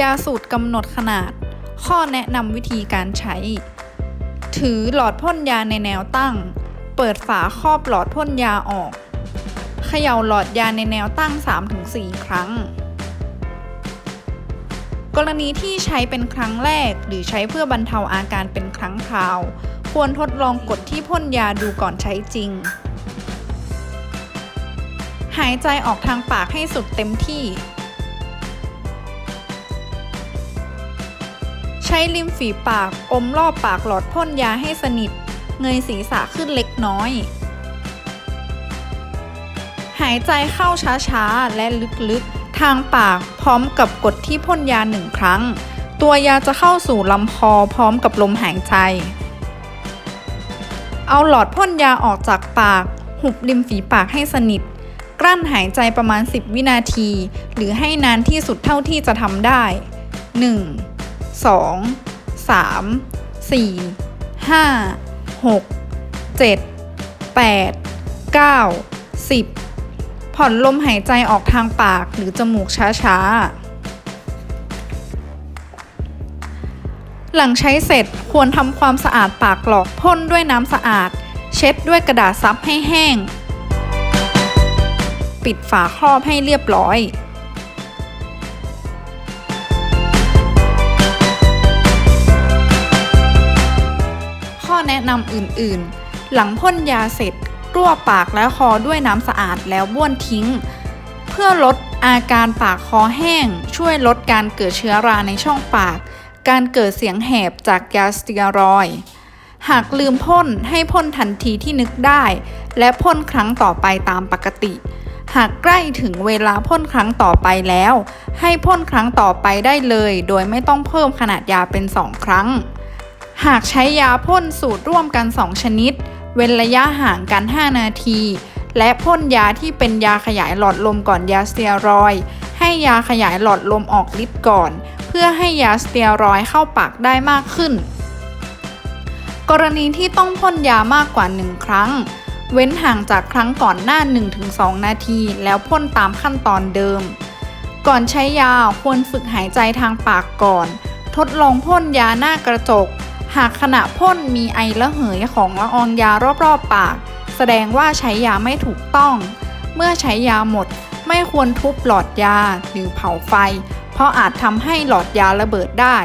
ยาสูตรกำหนดขนาด ข้อแนะนำวิธีการใช้ ถือหลอดพ่นยาในแนวตั้ง เปิดฝาครอบหลอดพ่นยาออก เขย่าหลอดยาในแนวตั้ง 3-4 ครั้ง กรณีที่ใช้เป็นครั้งแรกหรือใช้เพื่อบรรเทาอาการเป็นครั้งคราว ควรทดลองกดที่พ่นยาดูก่อนใช้จริง หายใจออกทางปากให้สุดเต็มที่ ใช้ริมฝีปากอมรอบปากหลอดพ่นยาให้สนิท เงยศีรษะขึ้นเล็กน้อย หายใจเข้าช้าๆ และลึกๆ ทางปากพร้อมกับกดที่พ่นยาหนึ่งครั้ง ตัวยาจะเข้าสู่ลำคอพร้อมกับลมหายใจ เอาหลอดพ่นยาออกจากปาก หุบริมฝีปากให้สนิท กลั้นหายใจประมาณ 10 วินาที หรือให้นานที่สุดเท่าที่จะทำได้ 1 2 3 4 5 6 7 8 9 10ผ่อนลมหายใจออกทางปากหรือจมูกช้าๆ หลังใช้เสร็จควรทำความสะอาดปากหลอดพ่นด้วยน้ำสะอาด เช็ดด้วยกระดาษซับให้แห้ง ปิดฝาครอบให้เรียบร้อย แนะนำอื่นๆ หลังพ่นยาเสร็จกลั้วปากและคอด้วยน้ำสะอาดแล้วบ้วนทิ้ง เพื่อลดอาการปากคอแห้ง ช่วยลดการเกิดเชื้อราในช่องปาก การเกิดเสียงแหบจากยาสเตียรอยหากลืมพ่นให้พ่นทันทีที่นึกได้ และพ่นครั้งต่อไปตามปกติ หากใกล้ถึงเวลาพ่นครั้งต่อไปแล้ว ให้พ่นครั้งต่อไปได้เลย โดยไม่ต้องเพิ่มขนาดยาเป็น2ครั้ง หากใช้ยาพ่นสูตรร่วมกัน 2 ชนิด เว้นระยะห่างกัน 5 นาที และพ่นยาที่เป็นยาขยายหลอดลมก่อนยาสเตียรอย ให้ยาขยายหลอดลมออกฤทธิ์ก่อน เพื่อให้ยาสเตียรอยเข้าปากได้มากขึ้น กรณีที่ต้องพ่นยามากกว่า 1 ครั้ง เว้นห่างจากครั้งก่อนหน้า 1-2 นาที แล้วพ่นตามขั้นตอนเดิม ก่อนใช้ยาควรฝึกหายใจทางปากก่อน ทดลองพ่นยาหน้ากระจก หากขณะพ่นมีไอระเหยของละอองยารอบๆปาก แสดงว่าใช้ยาไม่ถูกต้อง เมื่อใช้ยาหมดไม่ควรทุบหลอดยาหรือเผาไฟ เพราะอาจทำให้หลอดยาระเบิดได้